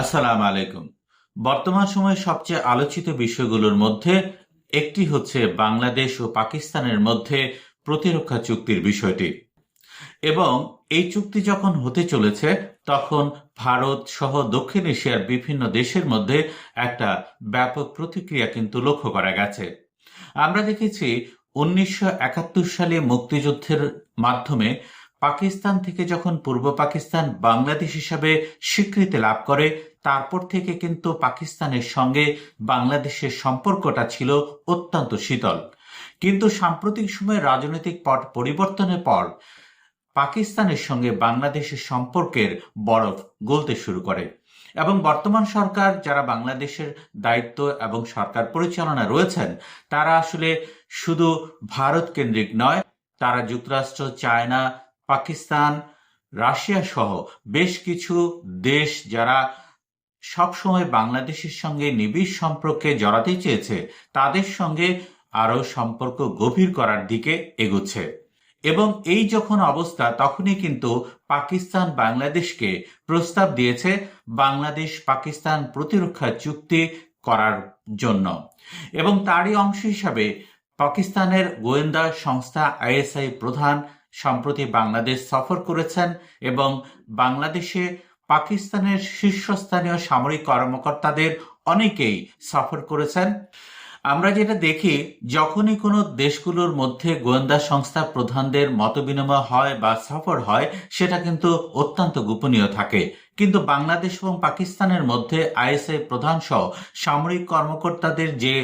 আসসালাম আলাইকুম। বর্তমান সময়ে সবচেয়ে আলোচিত বিষয়গুলোর মধ্যে একটি হচ্ছে বাংলাদেশ ও পাকিস্তানের মধ্যে প্রতিরক্ষা চুক্তির বিষয়টি। এবং এই চুক্তি যখন হতে চলেছে, তখন ভারত সহ দক্ষিণ এশিয়ার বিভিন্ন দেশের মধ্যে একটা ব্যাপক প্রতিক্রিয়া কিন্তু লক্ষ্য করা গেছে। আমরা দেখেছি উনিশশো একাত্তর সালে মুক্তিযুদ্ধের মাধ্যমে পাকিস্তান থেকে যখন পূর্ব পাকিস্তান বাংলাদেশ হিসাবে স্বীকৃতি লাভ করে তারপর থেকে কিন্তু পাকিস্তানের সঙ্গে বাংলাদেশের সম্পর্কটা ছিল অত্যন্ত শীতল। কিন্তু সাম্প্রতিক সময়ে রাজনৈতিক পট পরিবর্তনের পর পাকিস্তানের সঙ্গে বাংলাদেশের সম্পর্কের বরফ গলতে শুরু করে। এবং বর্তমান সরকার, যারা বাংলাদেশের দায়িত্ব এবং সরকার পরিচালনা রয়েছেন, তারা আসলে শুধু ভারত কেন্দ্রিক নয়, তারা যুক্তরাষ্ট্র, চায়না, পাকিস্তান, রাশিয়া সহ বেশ কিছু দেশ যারা সবসময় বাংলাদেশের সঙ্গে নিবিড় সম্পর্কে জড়াতে চেয়েছে, তাদের সঙ্গে আরও সম্পর্ক গভীর করার দিকে এগুচ্ছে। এবং এই যখন অবস্থা, তখনই কিন্তু পাকিস্তান বাংলাদেশকে প্রস্তাব দিয়েছে বাংলাদেশ পাকিস্তান প্রতিরক্ষা চুক্তি করার জন্য। এবং তারই অংশ হিসাবে পাকিস্তানের গোয়েন্দা সংস্থা আইএসআই প্রধান সম্প্রতি বাংলাদেশ সফর করেছেন এবং বাংলাদেশে পাকিস্তানের শীর্ষস্থানীয় সামরিক কর্মকর্তাদের অনেকেই সফর করেছেন। আমরা যেটা দেখি, যখনই কোনো দেশগুলোর মধ্যে গোয়েন্দা সংস্থা প্রধানদের মতবিনিময় হয় বা সফর হয়, সেটা কিন্তু অত্যন্ত গোপনীয় থাকে। কিন্তু বাংলাদেশ এবং পাকিস্তানের মধ্যে আইএসআই প্রধান সহ সামরিক কর্মকর্তাদের যে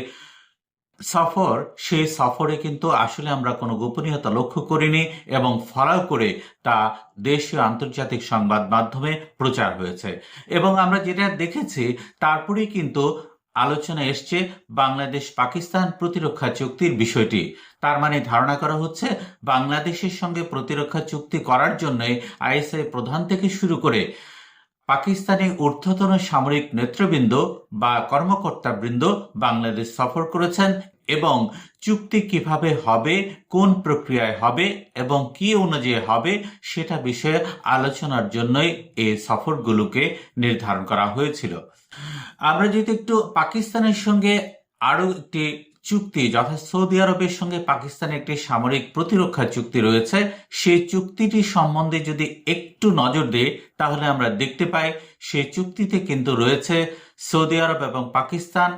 সফর, সেই সফরে কিন্তু আসলে আমরা কোনো গোপনীয়তা লক্ষ্য করিনি এবং ফলাও করে তা দেশীয় আন্তর্জাতিক সংবাদ মাধ্যমে প্রচার হয়েছে। এবং আমরা যেটা দেখেছি, তারপরেই কিন্তু আলোচনা এসছে বাংলাদেশ পাকিস্তান প্রতিরক্ষা চুক্তির বিষয়টি। তার মানে ধারণা করা হচ্ছে, বাংলাদেশের সঙ্গে প্রতিরক্ষা চুক্তি করার জন্য আইএসআই প্রধান থেকে শুরু করে পাকিস্তানি ঊর্ধ্বতন সামরিক নেতৃবৃন্দ বা কর্মকর্তাবৃন্দ বাংলাদেশ সফর করেছেন এবং চুক্তি কীভাবে হবে, কোন প্রক্রিয়ায় হবে এবং কি অনুযায়ী হবে সেটা বিষয়ে আলোচনার জন্যই এই সফরগুলোকে নির্ধারণ করা হয়েছিল। আমরা যদি একটু পাকিস্তানের সঙ্গে আরও একটি চুক্তি যথা সৌদি আরবের সঙ্গে পাকিস্তানের একটি সামরিক প্রতিরক্ষা চুক্তি রয়েছে সেই চুক্তিটি সম্বন্ধে যদি একটু নজর দিই, তাহলে আমরা দেখতে পাই সে চুক্তিতে কিন্তু রয়েছে সৌদি আরব এবং পাকিস্তান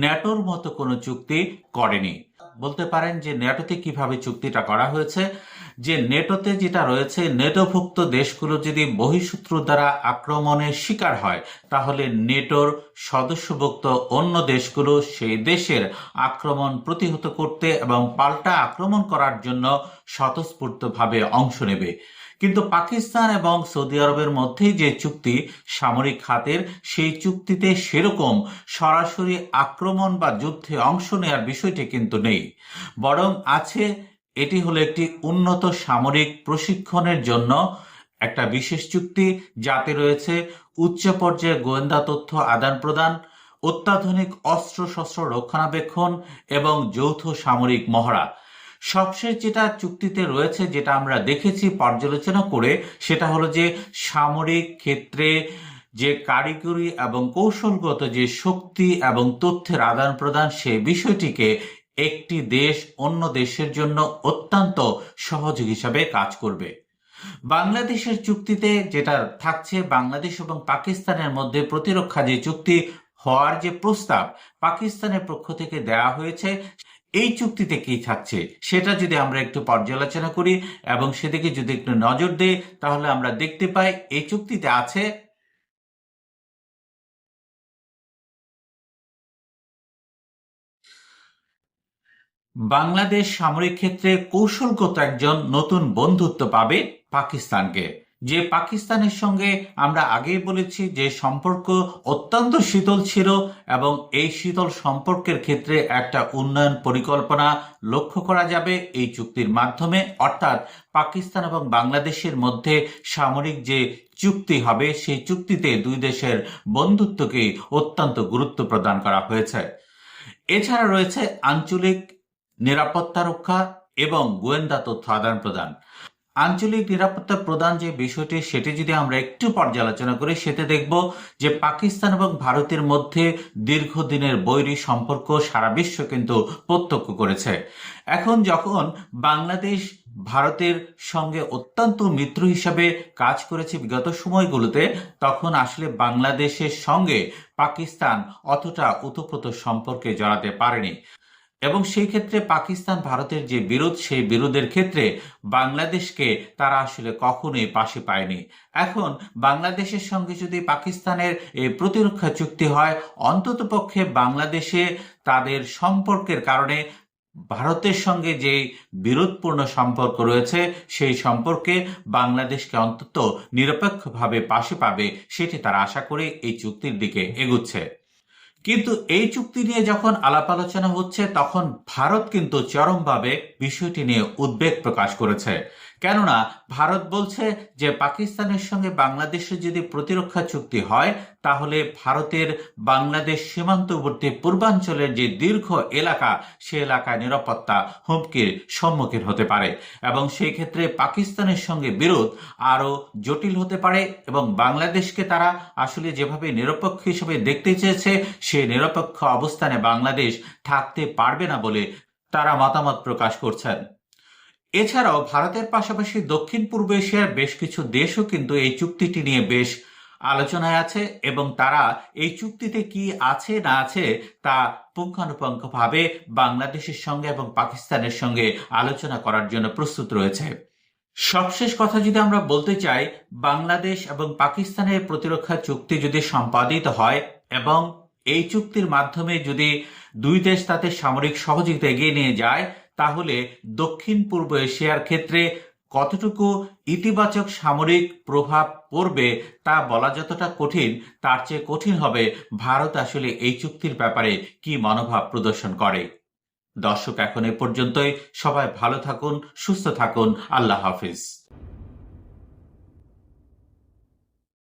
ন্যাটোর মতো কোনো চুক্তি করেনি। বলতে পারেন যে নেটোতে কীভাবে চুক্তিটা করা হয়েছে, যে নেটোতে যেটা রয়েছে, নেটোভুক্ত দেশগুলো যদি বহিঃশত্রু দ্বারা আক্রমণের শিকার হয়, তাহলে নেটোর সদস্যভুক্ত অন্য দেশগুলো সেই দেশের আক্রমণ প্রতিহত করতে এবং পাল্টা আক্রমণ করার জন্য স্বতঃস্ফূর্তভাবে অংশ নেবে। কিন্তু পাকিস্তান এবং সৌদি আরবের মধ্যেই যে চুক্তি সামরিক খাতের সেই চুক্তিতে সেরকম সরাসরি আক্রমণ বা যুদ্ধে অংশ নেওয়ার বিষয়টি কিন্তু নেই। বরং আছে, এটি হলো একটি উন্নত সামরিক প্রশিক্ষণের জন্য একটা বিশেষ চুক্তি, যাতে রয়েছে উচ্চ পর্যায়ে গোয়েন্দা তথ্য আদান প্রদান, অত্যাধুনিক অস্ত্র শস্ত্র রক্ষণাবেক্ষণ এবং যৌথ সামরিক মহড়া। সবশেষ যেটা চুক্তিতে রয়েছে, যেটা আমরা দেখেছি পর্যালোচনা করে, সেটা হলো যে সামরিক ক্ষেত্রে যে কারিগরি এবং কৌশলগত যে শক্তি এবং তথ্যের আদান প্রদান সে বিষয়টিকে একটি দেশ অন্য দেশের জন্য অত্যন্ত সহযোগ হিসাবে কাজ করবে। বাংলাদেশের চুক্তিতে যেটা থাকছে, বাংলাদেশ এবং পাকিস্তানের মধ্যে প্রতিরক্ষা যে চুক্তি হওয়ার যে প্রস্তাব, পাকিস্তানের পক্ষ থেকে দেয়া হয়েছে এই চুক্তিতে কি থাকছে, সেটা যদি আমরা একটু পর্যালোচনা করি এবং সেদিকে যদি একটু নজর দিই, তাহলে আমরা দেখতে পাই এই চুক্তিতে আছে বাংলাদেশ সামরিক ক্ষেত্রে কৌশলগত একজন নতুন বন্ধুত্ব পাবে পাকিস্তানকে। যে পাকিস্তানের সঙ্গে আমরা আগেই বলেছি যে সম্পর্ক অত্যন্ত শীতল ছিল এবং এই শীতল সম্পর্কের ক্ষেত্রে একটা উন্নয়ন পরিকল্পনা লক্ষ্য করা যাবে এই চুক্তির মাধ্যমে। অর্থাৎ পাকিস্তান এবং বাংলাদেশের মধ্যে সামরিক যে চুক্তি হবে, সেই চুক্তিতে দুই দেশের বন্ধুত্বকে অত্যন্ত গুরুত্ব প্রদান করা হয়েছে। এছাড়া রয়েছে আঞ্চলিক নিরাপত্তা রক্ষা এবং গোয়েন্দা তথ্য আদান প্রদান। আঞ্চলিক নিরাপত্তা প্রদান যে বিষয়টি, সেটি যদি আমরা একটু পর্যালোচনা করি, সেতে দেখব যে পাকিস্তান এবং ভারতের মধ্যে দীর্ঘদিনের বৈরী সম্পর্ক সারা বিশ্ব কিন্তু প্রত্যক্ষ করেছে। এখন যখন বাংলাদেশ ভারতের সঙ্গে অত্যন্ত মিত্র হিসাবে কাজ করেছে বিগত সময়গুলোতে, তখন আসলে বাংলাদেশের সঙ্গে পাকিস্তান অতটা উতপ্রোত সম্পর্কে জড়াতে পারেনি। এবং সেই ক্ষেত্রে পাকিস্তান ভারতের যে বিরোধ, সেই বিরোধের ক্ষেত্রে বাংলাদেশকে তারা আসলে কখনোই পাশে পায়নি। এখন বাংলাদেশের সঙ্গে যদি পাকিস্তানের প্রতিরক্ষা চুক্তি হয়, অন্তত পক্ষে বাংলাদেশে তাদের সম্পর্কের কারণে ভারতের সঙ্গে যে বিরোধপূর্ণ সম্পর্ক রয়েছে, সেই সম্পর্কে বাংলাদেশকে অন্তত নিরপেক্ষভাবে পাশে পাবে, সেটি তারা আশা করে এই চুক্তির দিকে এগুচ্ছে। কিন্তু এই চুক্তি নিয়ে যখন আলাপ আলোচনা হচ্ছে, তখন ভারত কিন্তু চরমভাবে বিষয়টি নিয়ে উদ্বেগ প্রকাশ করেছে। কেননা ভারত বলছে যে পাকিস্তানের সঙ্গে বাংলাদেশের যদি প্রতিরক্ষা চুক্তি হয়, তাহলে ভারতের বাংলাদেশ সীমান্তবর্তী পূর্বাঞ্চলের যে দীর্ঘ এলাকা, সে এলাকায় নিরাপত্তা হুমকির সম্মুখীন হতে পারে। এবং সেই ক্ষেত্রে পাকিস্তানের সঙ্গে বিরোধ আরও জটিল হতে পারে এবং বাংলাদেশকে তারা আসলে যেভাবে নিরপেক্ষ হিসেবে দেখতে চেয়েছে সে নিরপেক্ষ অবস্থানে বাংলাদেশ থাকতে পারবে না বলে তারা মতামত প্রকাশ করছেন। এছাড়াও ভারতের পাশাপাশি দক্ষিণ পূর্ব এশিয়ার বেশ কিছু দেশও কিন্তু এই চুক্তিটি নিয়ে বেশ আলোচনায় আছে এবং তারা এই চুক্তিতে কি আছে, না আছে তা পুঙ্খানুপুঙ্খভাবে বাংলাদেশের সঙ্গে এবং পাকিস্তানের সঙ্গে আলোচনা করার জন্য প্রস্তুত রয়েছে। সবশেষ কথা যদি আমরা বলতে চাই, বাংলাদেশ এবং পাকিস্তানের প্রতিরক্ষা চুক্তি যদি সম্পাদিত হয় এবং এই চুক্তির মাধ্যমে যদি দুই দেশ তাতে সামরিক সহযোগিতা এগিয়ে নিয়ে যায় তাহলে দক্ষিণ পূর্ব এশিয়ার ক্ষেত্রে কতটুকু ইতিবাচক সামরিক প্রভাব পড়বে তা বলা যতটা কঠিন, তার চেয়ে কঠিন হবে ভারত আসলে এই চুক্তির ব্যাপারে কি মনোভাব প্রদর্শন করে। দর্শক, এখন এ পর্যন্তই। সবাই ভালো থাকুন, সুস্থ থাকুন। আল্লাহ হাফিজ।